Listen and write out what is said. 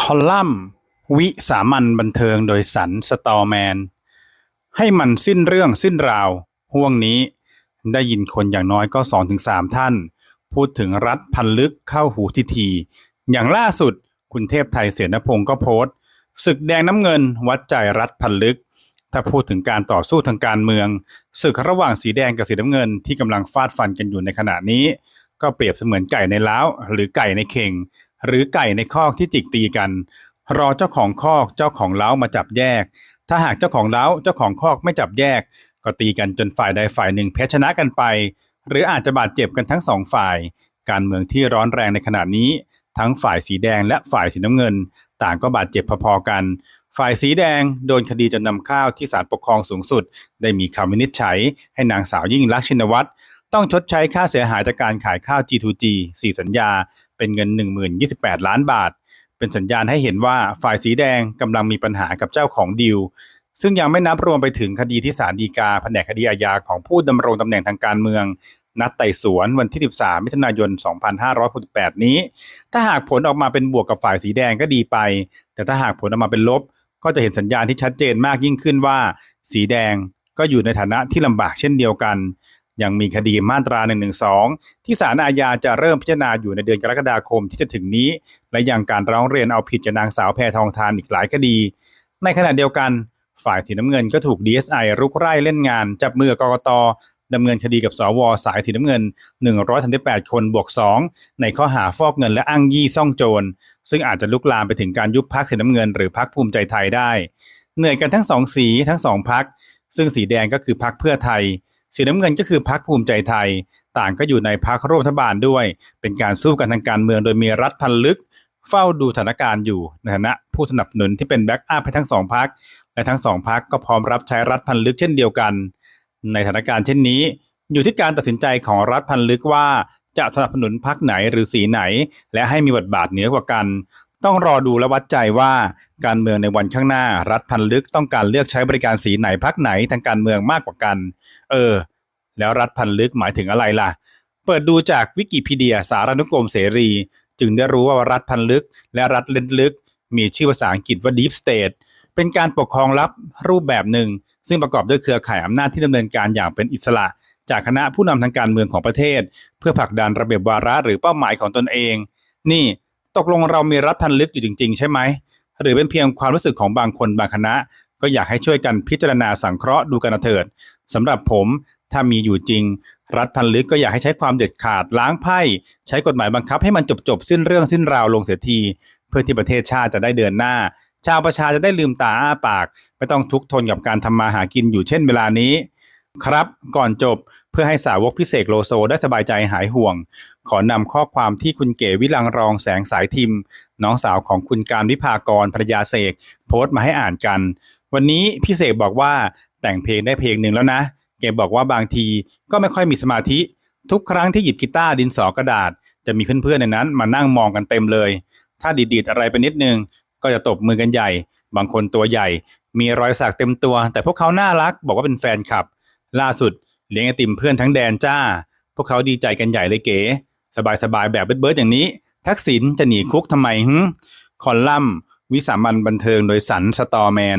คอลัมน์ วิสามัญบันเทิงโดยสันสตอแมน ให้มันสิ้นเรื่องสิ้นราว ห่วงนี้ได้ยินคนอย่างน้อยก็สองถึงสามท่าน พูดถึงรัฐพันลึกเข้าหูทีที อย่างล่าสุดคุณเทพไทยเสนพงศ์ก็โพสต์ศึกแดงน้ำเงินวัดใจรัฐพันลึก ถ้าพูดถึงการต่อสู้ทางการเมืองศึกระหว่างสีแดงกับสีน้ำเงินที่กำลังฟาดฟันกันอยู่ในขณะนี้ ก็เปรียบเสมือนไก่ในเล้าหรือไก่ในเข่ง หรือไก่ในคอกที่จิกตีกัน รอเจ้าของคอกเจ้าของเล้ามาจับแยก ถ้าหากเจ้าของเล้าเจ้าของคอกไม่จับแยก ก็ตีกันจนฝ่ายใดฝ่ายหนึ่งแพ้ชนะกันไป หรืออาจจะบาดเจ็บกันทั้งสองฝ่าย การเมืองที่ร้อนแรงในขณะนี้ ทั้งฝ่ายสีแดงและฝ่ายสีน้ำเงิน ต่างก็บาดเจ็บพอๆกันฝ่ายสีแดงโดนคดีจำนำข้าวที่ศาลปกครองสูงสุด ได้มีคำวินิจฉัย ให้นางสาวยิ่งลักษณ์ชินวัตรต้องชดใช้ค่าเสียหายจากการขายข้าว G2G 4 สัญญา เป็นเงิน1028 ล้านบาท เป็นสัญญาณให้เห็นว่าฝ่ายสีแดงกำลังมีปัญหากับเจ้าของดีลซึ่งยังไม่นับรวมไปถึงคดีที่ศาลฎีกาแผนกคดีอาญาของผู้ดำรงตำแหน่งทางการเมือง นัดไต่สวนวันที่ 13 มิถุนายน 2568 นี้ ถ้าหากผลออกมาเป็นบวกกับฝ่ายสีแดงก็ดีไป แต่ถ้าหากผลออกมาเป็นลบ ก็จะเห็นสัญญาณที่ชัดเจนมากยิ่งขึ้นว่า สีแดงก็อยู่ในฐานะที่ลำบากเช่นเดียวกัน ยังมีคดีมาตรา112ที่ศาลอาญาจะเริ่มพิจารณาอยู่ในเดือนกรกฎาคมที่จะถึงนี้ และยังการร้องเรียนเอาผิดจากนางสาวแพทองทานอีกหลายคดี ในขณะเดียวกัน ฝ่ายสีน้ำเงินก็ถูก DSI รุกไร่เล่นงาน จับมือกับกกตดำเนินคดีกับสวสายสีน้ำเงิน 138 คนบวก 2 ในข้อหาฟอกเงินและอ้างยี่ซ่องโจร ซึ่งอาจจะลุกลามไปถึงการยุบพักสีน้ำเงินหรือพักภูมิใจไทยได้ เหนื่อยกันทั้งสองสีทั้งสองพัก ซึ่งสีแดงก็คือพักเพื่อไทย สีน้ำเงินก็คือพักภูมิใจไทย ต่างก็อยู่ในพักร่วมรัฐบาลด้วย เป็นการสู้กันทางการเมืองโดยมีรัฐพันลึก เฝ้าดูสถานการณ์อยู่ในฐานะผู้สนับสนุนที่เป็นแบ็กอัพให้ทั้งสองพักและทั้งสองพักก็พร้อมรับใช้รัฐพันลึกเช่นเดียวกัน ในสถานการณ์เช่นนี้ อยู่ที่การตัดสินใจของรัฐพันลึกว่าจะสนับสนุนพักไหนหรือสีไหน และให้มีบทบาทเหนือกว่ากัน ต้องรอดูและวัดใจว่า การเมืองในวันข้างหน้า รัฐพันลึกต้องการเลือกใช้บริการสีไหนพักไหนทางการเมืองมากกว่ากัน เออ แล้วรัฐพันลึกหมายถึงอะไรล่ะ เปิดดูจากวิกิพีเดียสารานุกรมเสรี จึงได้รู้ว่ารัฐพันลึก และรัฐเล่นลึก มีชื่อภาษาอังกฤษว่า Deep State เป็นการปกครองลับรูปแบบหนึ่ง ซึ่งประกอบด้วยเครือข่ายอำนาจที่ดำเนินการอย่างเป็นอิสระ จากคณะผู้นำทางการเมืองของประเทศ เพื่อผลักดันระเบียบวาระหรือเป้าหมายของตนเอง นี่ตกลงเรามีรัฐพันลึกอยู่จริง ๆ ใช่ไหม หรือเป็นเพียงความรู้สึกของบางคนบางคณะ ก็อยากให้ช่วยกันพิจารณาสังเคราะห์ดูกันนะเถิดสำหรับผมถ้ามีอยู่จริง รัฐพันลึกก็อยากให้ใช้ความเด็ดขาดล้างไพ่ ใช้กฎหมายบังคับให้มันจบจบสิ้นเรื่องสิ้นราวลงเสียที เพื่อที่ประเทศชาติจะได้เดินหน้า ชาวประชาจะได้ลืมตาอ้าปาก ไม่ต้องทุกข์ทนกับการทำมาหากินอยู่เช่นเวลานี้ ครับก่อนจบเพื่อให้สาวกพิเศษโลโซได้สบายใจหายห่วง ขอนำข้อความที่คุณเก๋วิลังรองแสงสายทิม น้องสาวของคุณการวิภากรภรรยาเสกโพสต์มาให้อ่านกัน วันนี้พี่เสกบอกว่าแต่งเพลงได้เพลงหนึ่งแล้วนะ เกบอกว่าบางทีก็ไม่ค่อยมีสมาธิ ทุกครั้งที่หยิบกีตาร์ดินสอกระดาษ จะมีเพื่อนๆในนั้น มานั่งมองกันเต็มเลย ถ้าดีดๆอะไรไปนิดนึง ก็จะตบมือกันใหญ่ บางคนตัวใหญ่ มีรอยสักเต็มตัว แต่พวกเขาน่ารักบอกว่าเป็นแฟนคลับ ล่าสุดเลี้ยงไอติมเพื่อนทั้งแดนจ้า พวกเขาดีใจกันใหญ่เลยเก๋สบายๆแบบเบิร์ดๆอย่างนี้ ทักษิณจะหนีคุกทำไมหึคอลัมน์วิสามันบันเทิงโดยสันสตอแมน